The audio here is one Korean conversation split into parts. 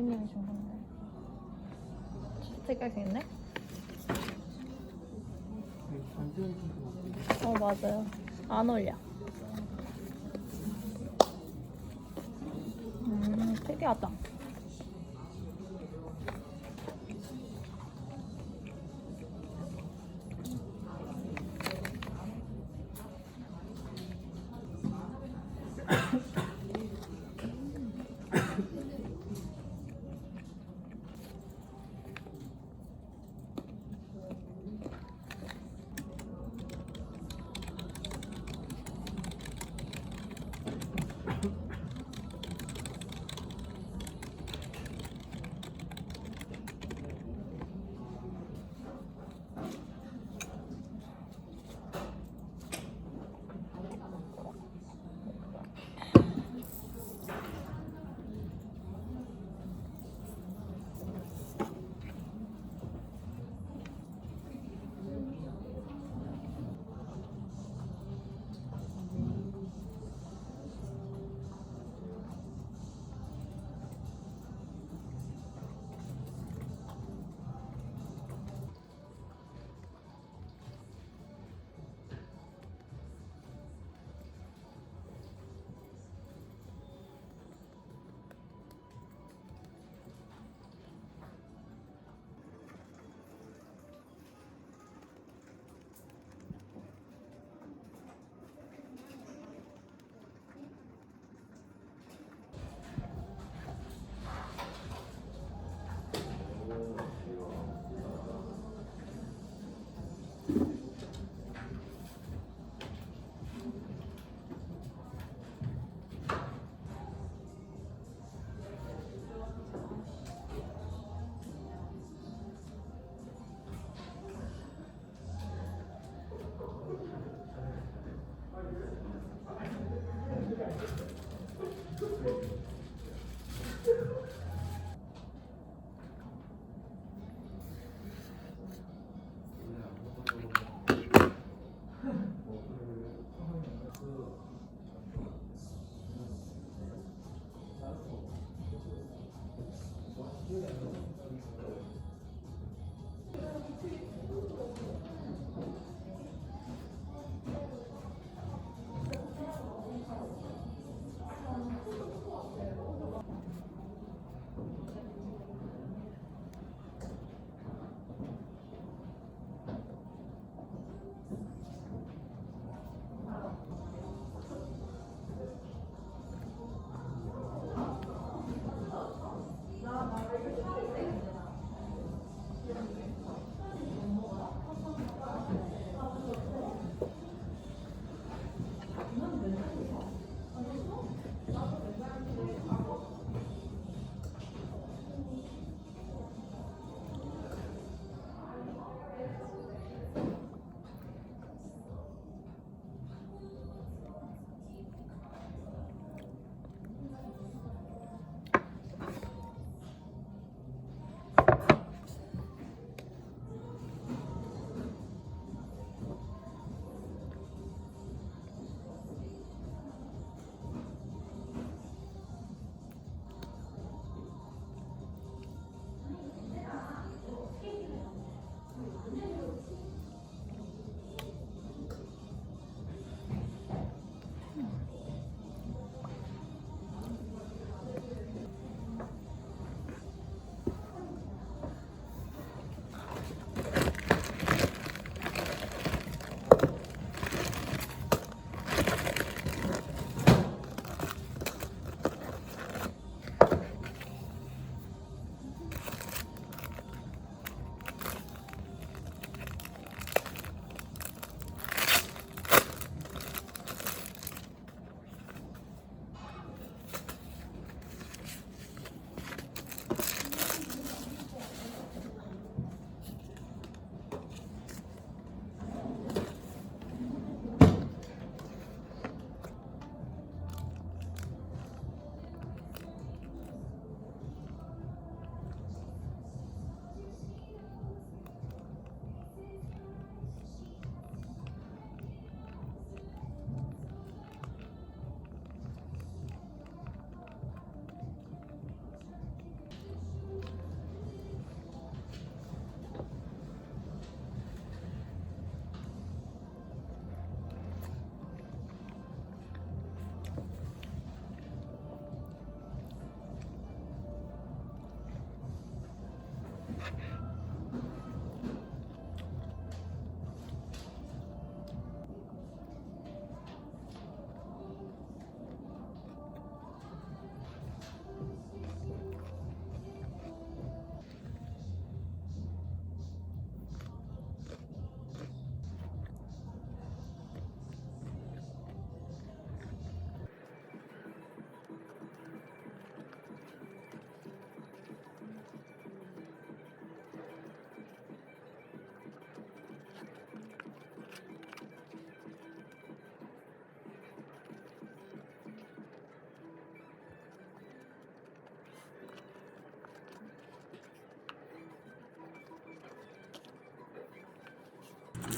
주인님이 준 건데. 색깔 생겼네? 어 맞아요. 안 어울려. 음 특이하다.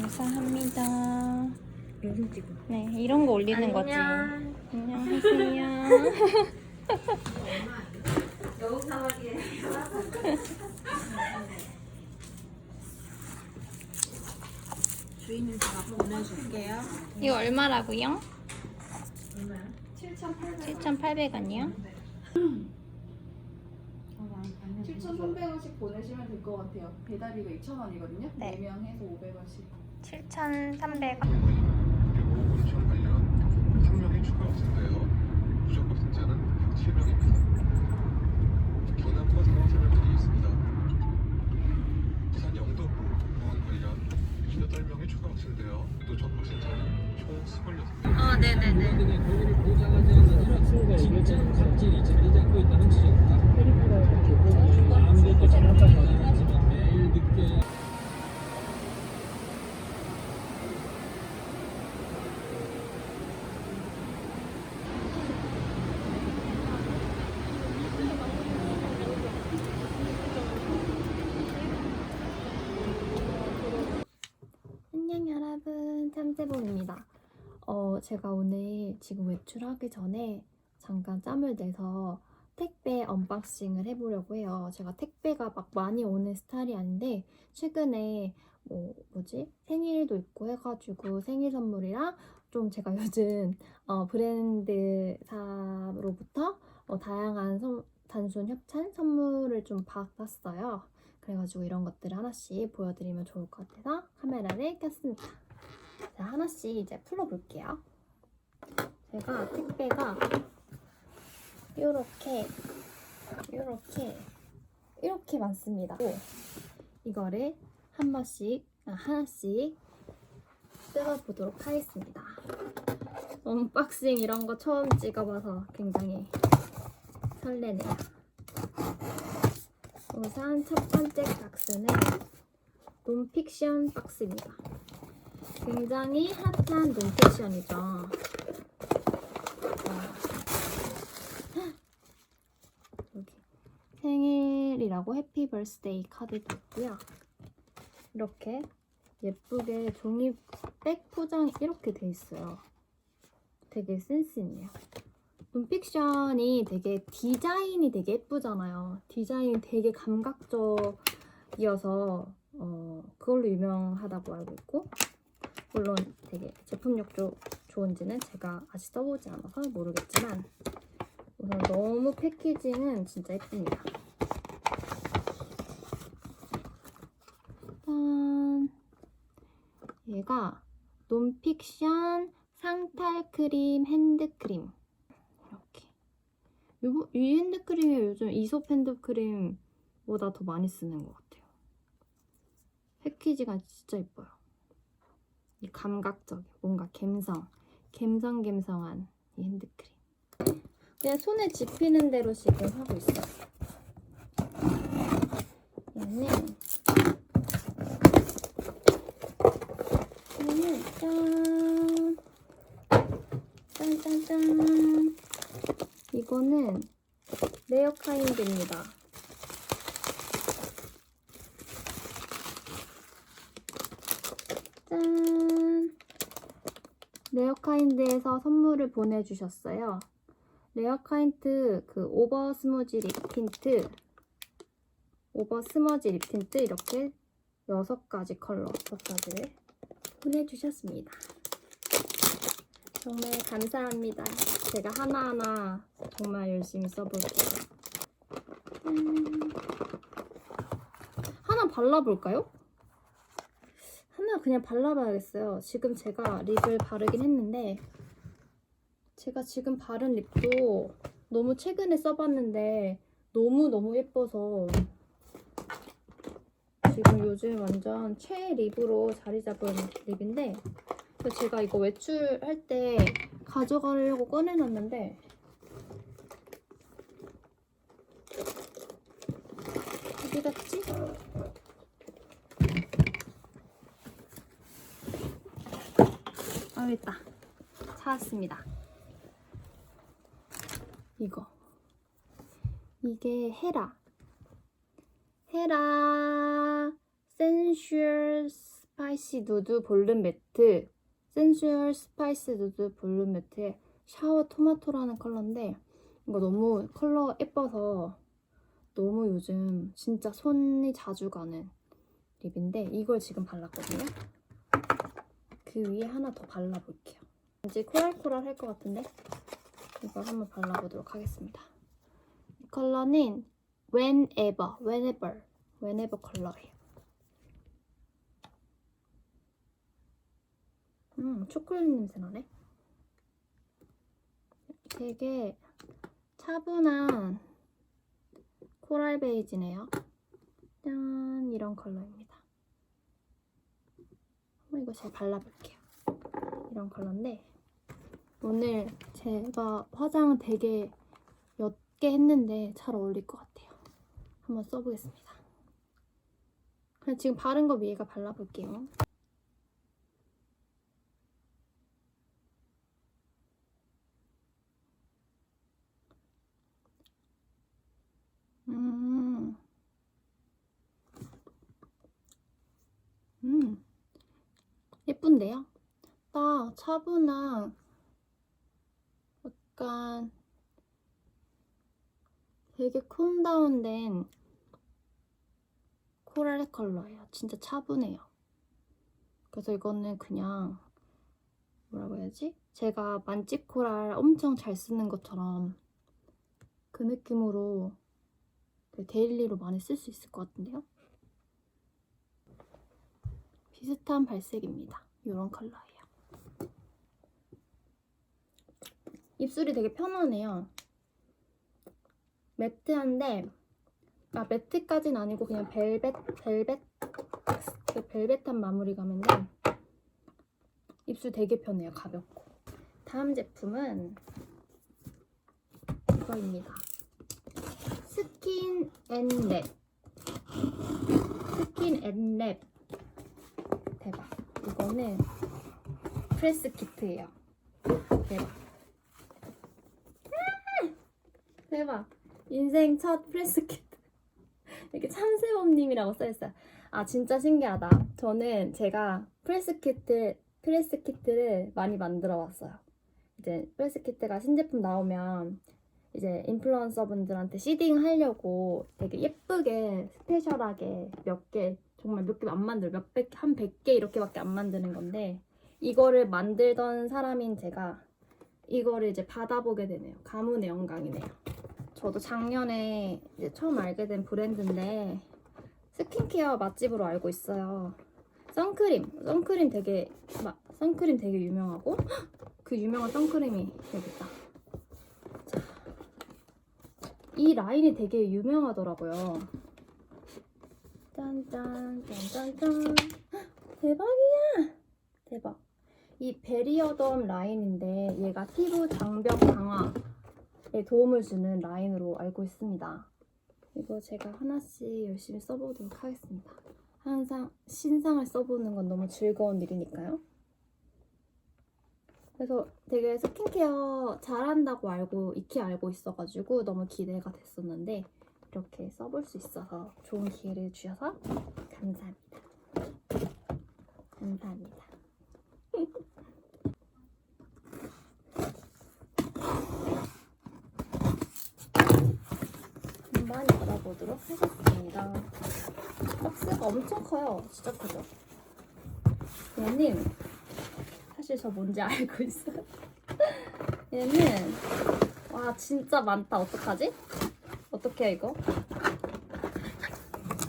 감사합니다. 찍어. 네, 이런 거 올리는 거지. 안녕. 안녕하세요. 여우 사막이에. 주인님 제가 보내줄게요. 이거 얼마라고요? 얼마야? 7,800 원이요? 7,300원씩 보내시면 될 것 같아요. 배달비가 2,000원이거든요. 네. 4명 해서 500원씩. 7,300원. 그리고 온천 관련 3명이 추가 확진되어 부적 확진자는 107명입니다. 경남과 상황 설명드리겠습니다. 부산 영등포 공항 관련 8명이 추가 확진되어 누적 확진자는 총 26명. 어, 네네네. 등의 권리를 보장하지 않는 학생과 진짜 갑질이 자리 잡고 있다는 지적입니다. 아무것도 잘못하지 않았지만 매일 늦게 안녕 여러분, 탐재봉입니다. 어, 제가 오늘 지금 외출하기 전에 잠깐 짬을 내서 택배 언박싱을 해보려고 해요. 제가 택배가 막 많이 오는 스타일이 아닌데 최근에 뭐 뭐지 생일도 있고 해가지고 생일 선물이랑 좀 제가 요즘 어, 브랜드사로부터 어, 다양한 선- 단순 협찬 선물을 좀 받았어요. 그래가지고 이런 것들을 하나씩 보여드리면 좋을 것 같아서 카메라를 켰습니다. 자, 하나씩 이제 풀어볼게요. 제가 택배가 이렇게, 이렇게, 이렇게 많습니다. 또 이거를 한 번씩, 아, 하나씩 뜯어보도록 하겠습니다. 언박싱 이런 거 처음 찍어봐서 굉장히 설레네요. 우선 첫 번째 박스는 논픽션 박스입니다. 굉장히 핫한 논픽션이죠. 어. 여기 생일이라고 해피 벌스데이 카드도 있고요. 이렇게 예쁘게 종이백 포장이 이렇게 돼 있어요. 되게 센스 있네요. 논픽션이 되게 디자인이 되게 예쁘잖아요. 디자인이 되게 감각적이어서 어, 그걸로 유명하다고 알고 있고 물론 되게 제품력도 좋은지는 제가 아직 써보지 않아서 모르겠지만 우선 너무 패키징은 진짜 예쁩니다. 일단 얘가 논픽션 상탈 크림 핸드크림 이렇게 요, 이 핸드크림이 요즘 이솝 핸드크림보다 더 많이 쓰는 것 같아요. 패키지가 진짜 예뻐요. 이 감각적, 뭔가 갬성, 갬성갬성한 이 핸드크림. 그냥 손에 집히는 대로 지금 하고 있어요. 얘는 얘는 짠 짠짠짠 이거는 레어카인드입니다. 짠! 레어카인드에서 선물을 보내주셨어요. 레어카인드 그 오버 스무지 립 틴트, 오버 스머지 립 틴트 이렇게 6가지 컬러, 6가지를 보내주셨습니다. 정말 감사합니다. 제가 하나하나 정말 열심히 써볼게요. 짠. 하나 발라볼까요? 하나 그냥 발라봐야겠어요. 지금 제가 립을 바르긴 했는데 제가 지금 바른 립도 너무 최근에 써봤는데 너무너무 예뻐서 지금 요즘 완전 최애 립으로 자리 잡은 립인데 제가 이거 외출할 때 가져가려고 꺼내놨는데 어디 갔지? 아, 여기 있다. 찾았습니다. 이거. 이게 헤라. 헤라 센슈얼 스파이시 누드 볼륨 매트 센슈얼 스파이스 누드 볼륨 매트의 샤워 토마토라는 컬러인데 이거 너무 컬러 예뻐서 너무 요즘 진짜 손이 자주 가는 립인데 이걸 지금 발랐거든요. 그 위에 하나 더 발라볼게요. 왠지 코랄코랄 할 것 같은데 이걸 한번 발라보도록 하겠습니다. 이 컬러는 Whenever, Whenever, Whenever 컬러예요. 음, 초콜릿 냄새 나네. 되게 차분한 코랄 베이지네요. 짠, 이런 컬러입니다. 이거 잘 발라볼게요. 이런 컬러인데 오늘 제가 화장 되게 옅게 했는데 잘 어울릴 것 같아요. 한번 써보겠습니다. 그냥 지금 바른 거 위에가 발라볼게요. 음. 음. 예쁜데요? 딱 차분한 약간 되게 콤다운된 코랄 컬러예요. 진짜 차분해요. 그래서 이거는 그냥 뭐라고 해야지? 제가 만집 코랄 엄청 잘 쓰는 것처럼 그 느낌으로 그 데일리로 많이 쓸 수 있을 것 같은데요? 비슷한 발색입니다. 이런 컬러예요. 입술이 되게 편하네요. 매트한데 아 매트까진 아니고 그냥 벨벳 벨벳 그 벨벳한 마무리감인데 입술 되게 편해요. 가볍고. 다음 제품은 이거입니다. 스킨 앤랩 스킨 앤랩 대박 이거는 프레스 키트예요. 대박. 아! 대박. 인생 첫 프레스 키트. 이렇게 참새범님이라고 써있어요. 아 진짜 신기하다. 저는 제가 프레스 키트 프레스 키트를 많이 만들어 왔어요. 이제 프레스 키트가 신제품 나오면 이제 인플루언서 분들한테 시딩 하려고 되게 예쁘게 스페셜하게 몇 개 정말 몇 개 안 만들 몇백 한 100개 이렇게밖에 안 만드는 건데 이거를 만들던 사람인 제가 이거를 이제 받아보게 되네요. 가문의 영광이네요. 저도 작년에 이제 처음 알게 된 브랜드인데 스킨케어 맛집으로 알고 있어요. 선크림, 선크림 되게 막 선크림 되게 유명하고 그 유명한 선크림이 여기 있다. 이 라인이 되게 유명하더라고요. 짠짠 짠짠짠. 대박이야. 대박. 이 베리어덤 라인인데 얘가 피부 장벽 강화에 도움을 주는 라인으로 알고 있습니다. 이거 제가 하나씩 열심히 써보도록 하겠습니다. 항상 신상을 써보는 건 너무 즐거운 일이니까요. 그래서 되게 스킨케어 잘한다고 알고 익히 알고 있어가지고 너무 기대가 됐었는데 이렇게 써볼 수 있어서 좋은 기회를 주셔서 감사합니다. 감사합니다. 한번 열어보도록 하겠습니다. 박스가 엄청 커요. 진짜 크죠? 얘는 사실 저 뭔지 알고 있어요. 얘는 와 진짜 많다. 어떡하지? 어떻게 해 이거?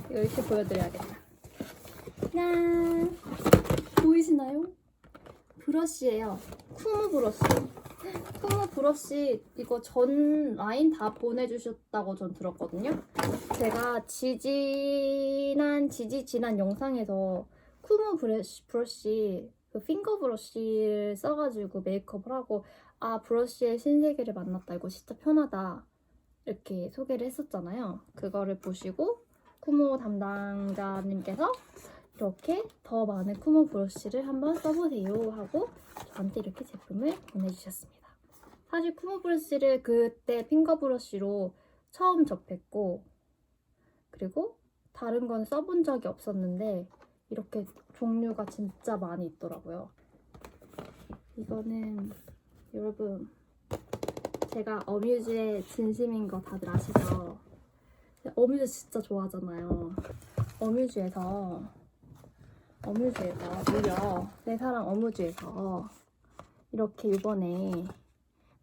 이거 이렇게 보여드려야겠다. 짠! 보이시나요? 브러쉬예요. 쿠무 브러쉬. 쿠무 브러쉬 이거 전 라인 다 보내주셨다고 전 들었거든요. 제가 지지난 지지 지난 영상에서 쿠무 브러쉬, 브러쉬 그 핑거 브러쉬를 써가지고 메이크업을 하고 아 브러쉬의 신세계를 만났다 이거 진짜 편하다 이렇게 소개를 했었잖아요. 그거를 보시고 쿠모 담당자님께서 이렇게 더 많은 쿠모 브러쉬를 한번 써보세요 하고 저한테 이렇게 제품을 보내주셨습니다. 사실 쿠모 브러쉬를 그때 핑거 브러쉬로 처음 접했고 그리고 다른 건 써본 적이 없었는데 이렇게 종류가 진짜 많이 있더라고요. 이거는 여러분 제가 어뮤즈의 진심인 거 다들 아시죠? 어뮤즈 진짜 좋아하잖아요. 어뮤즈에서 어뮤즈에서 무려 내 사랑 어뮤즈에서 이렇게 이번에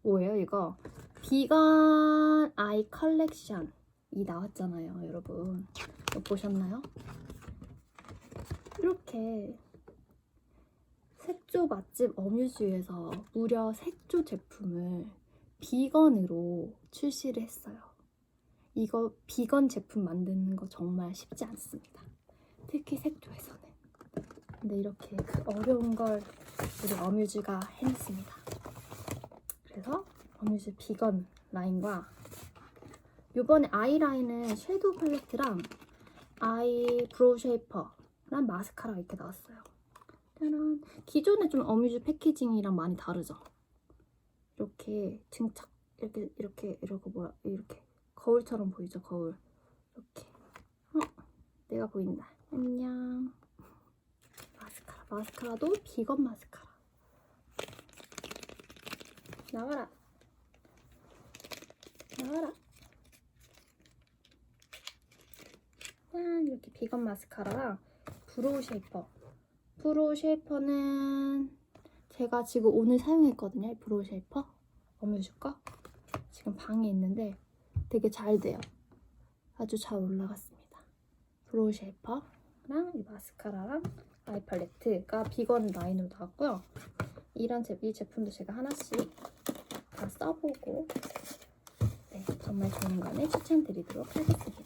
뭐예요 이거 비건 아이 컬렉션이 나왔잖아요 여러분 보셨나요? 이렇게 색조 맛집 어뮤즈에서 무려 색조 제품을 비건으로 출시를 했어요. 이거 비건 제품 만드는 거 정말 쉽지 않습니다. 특히 색조에서는. 근데 이렇게 그 어려운 걸 우리 어뮤즈가 해냈습니다. 그래서 어뮤즈 비건 라인과 이번에 아이라인은 섀도우 팔레트랑 아이 브로우 쉐이퍼랑 마스카라 이렇게 나왔어요. 짜란. 기존에 좀 어뮤즈 패키징이랑 많이 다르죠? 이렇게 등착 이렇게 이렇게 이렇게 뭐라 이렇게. 거울처럼 보이죠 거울. 이렇게. 어 내가 보인다. 안녕. 마스카라 마스카라도 비건 마스카라. 나와라. 나와라. 짠 이렇게 비건 마스카라랑 브로우 쉐이퍼. 브로우 쉐이퍼는 제가 지금 오늘 사용했거든요. 이 브로우 쉐이퍼. 어뮤즈 거. 지금 방에 있는데 되게 잘 돼요. 아주 잘 올라갔습니다. 브로우 쉐이퍼랑 이 마스카라랑 아이 팔레트가 비건 라인으로 나왔고요. 이런 제, 이 제품도 제가 하나씩 다 써보고 네, 정말 좋은 거는 추천드리도록 하겠습니다.